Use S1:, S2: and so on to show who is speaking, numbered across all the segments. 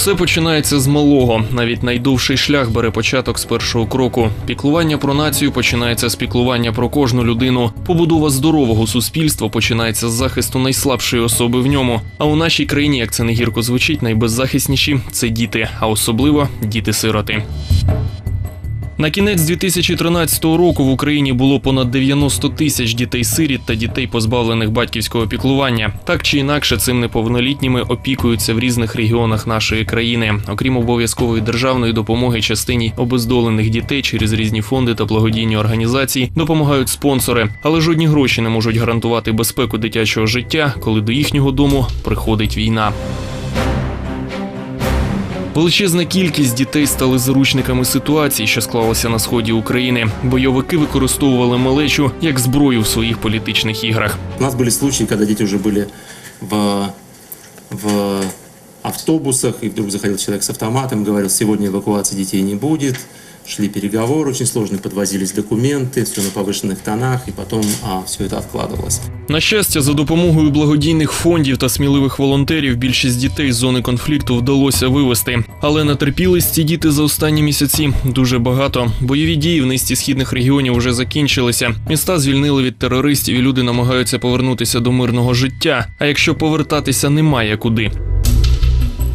S1: Все починається з малого. Навіть найдовший шлях бере початок з першого кроку. Піклування про націю починається з піклування про кожну людину. Побудова здорового суспільства починається з захисту найслабшої особи в ньому. А у нашій країні, як це не гірко звучить, найбеззахисніші це діти, а особливо діти-сироти. На кінець 2013 року в Україні було понад 90 тисяч дітей-сиріт та дітей, позбавлених батьківського піклування. Так чи інакше, цим неповнолітніми опікуються в різних регіонах нашої країни. Окрім обов'язкової державної допомоги частині обездолених дітей через різні фонди та благодійні організації допомагають спонсори, але жодні гроші не можуть гарантувати безпеку дитячого життя, коли до їхнього дому приходить війна. Величезна кількість дітей стали заручниками ситуації, що склалася на сході України. Бойовики використовували малечу як зброю в своїх політичних іграх.
S2: У нас були случаї, коли діти вже були в, в автобусах, и вдруг заходил человек с автоматом, говорил, сегодня эвакуации детей не будет. Шли переговоры очень сложные, подвозились документы, все на повышенных тонах, и потом а, все это откладывалось.
S1: На щастя, за допомогою благодійних фондів та сміливих волонтерів більшість дітей з зони конфлікту вдалося вивести. Але натерпілись ці діти за останні місяці дуже багато. Бойові дії в низці східних регіонів вже закінчилися. Міста звільнили від терористів, і люди намагаються повернутися до мирного життя. А якщо повертатися немає куди.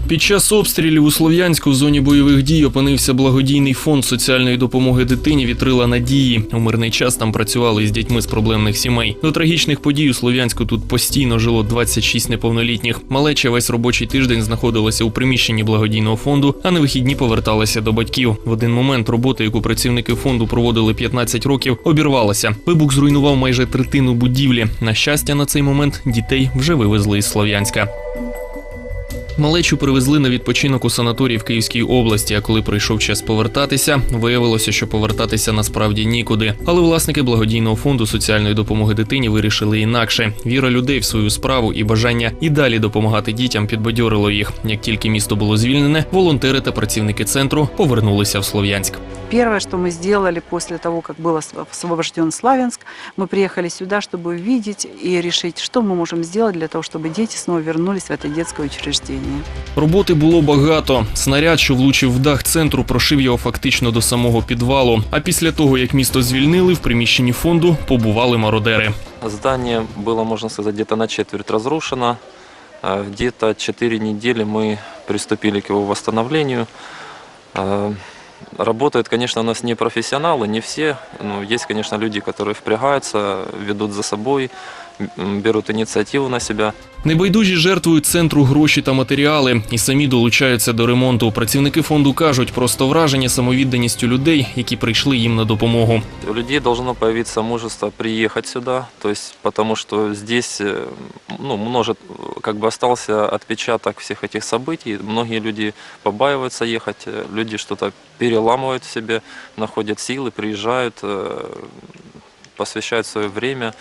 S1: Під час обстрілів у Слов'янську в зоні бойових дій опинився благодійний фонд соціальної допомоги дитині Вітрила Надії. У мирний час там працювали із дітьми з проблемних сімей. До трагічних подій у Слов'янську тут постійно жило 26 неповнолітніх. Малеча весь робочий тиждень знаходилася у приміщенні благодійного фонду, а на вихідні поверталася до батьків. В один момент робота, яку працівники фонду проводили 15 років, обірвалася. Вибух зруйнував майже третину будівлі. На щастя, на цей момент дітей вже вивезли із Слов'янська. Малечу привезли на відпочинок у санаторій в Київській області. А коли прийшов час повертатися, виявилося, що повертатися насправді нікуди. Але власники благодійного фонду соціальної допомоги дитині вирішили інакше. Віра людей в свою справу і бажання і далі допомагати дітям підбадьорило їх. Як тільки місто було звільнене, волонтери та працівники центру повернулися в Слов'янськ
S3: Первое, что мы сделали после того, как был осв- освобожден Славянск, мы приехали сюда, чтобы увидеть и решить, что мы можем сделать для того, чтобы дети снова вернулись в это детское учреждение.
S1: Роботи було багато. Снаряд, що влучив в дах центру, прошив його фактично до самого підвалу. А після того, як місто звільнили, в приміщенні фонду побували мародери.
S4: Здание было, можно сказать, где-то на четверть разрушено. А Где-то 4 недели мы приступили к его восстановлению. Работают, конечно, у нас не профессионалы, не все. Но есть, конечно, люди, которые впрягаются, ведут за собой, м, берут инициативу на себя.
S1: Небайдужі жертвують центру гроші та матеріали і самі долучаються до ремонту. Працівники фонду кажуть, просто враження самовідданістю людей, які прийшли їм на допомогу.
S4: У людей должно появиться мужество приехать сюда, то есть потому что здесь э, ну, множит, как бы остался отпечаток всех этих событий. Многие люди побаиваются ехать, э, люди что-то переламывают в себе, находят силы, приезжают, э, посвящают свое время.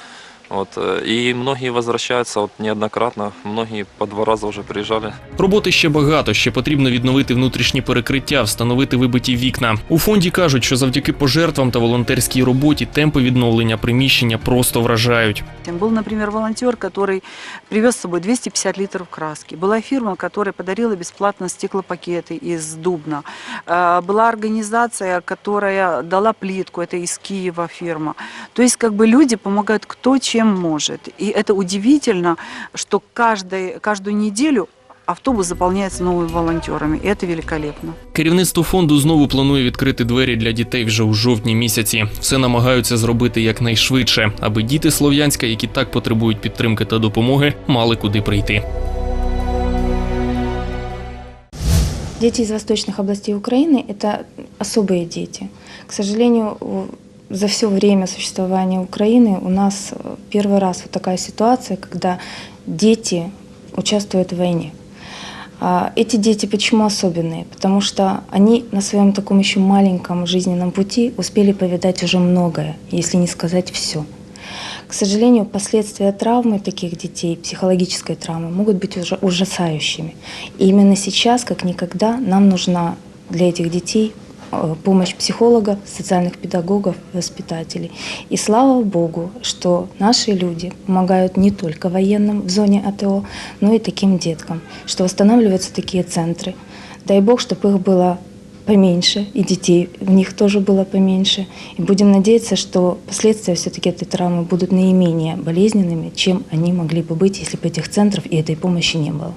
S4: Вот, э, и многие возвращаются вот, неоднократно, многие по два раза уже приезжали.
S1: Роботи ще багато. Ще потрібно відновити внутрішні перекриття, встановити вибиті вікна. У фонді кажуть, що завдяки пожертвам та волонтерській роботі темпи відновлення приміщення просто вражають.
S3: Был, например, волонтер, который привез с собой 250 литров краски. Была фирма, которая подарила бесплатно стеклопакеты из Дубна. Э, Была организация, которая дала плитку, это из Киева фирма. То есть как бы люди помогают кто чем может. И это удивительно, что каждый, каждую неделю автобус заполняется новыми волонтерами. И это великолепно.
S1: Керівництво фонду знову планує відкрити двері для дітей вже у жовтні місяці. Все намагаються зробити якнайшвидше, аби діти Слов'янська, які так потребують підтримки та допомоги, мали куди прийти.
S5: Дети из восточных областей Украины – это особые дети. К сожалению, у- за все время существования Украины у нас э, первый раз вот такая ситуация, когда дети участвуют в войне. А Эти дети почему особенные? Потому что они на своем таком еще маленьком жизненном пути успели повидать уже многое, если не сказать все. К сожалению, последствия травмы таких детей, психологической травмы, могут быть уже ужасающими. И именно сейчас, как никогда, нам нужна для этих детей помощь психолога, социальных педагогов, воспитателей. И слава Богу, что наши люди помогают не только военным в зоне АТО, но и таким деткам, что восстанавливаются такие центры. Дай бог, чтобы их было поменьше, и детей в них тоже было поменьше. И будем надеяться, что последствия все-таки этой травмы будут наименее болезненными, чем они могли бы быть, если бы этих центров и этой помощи не было.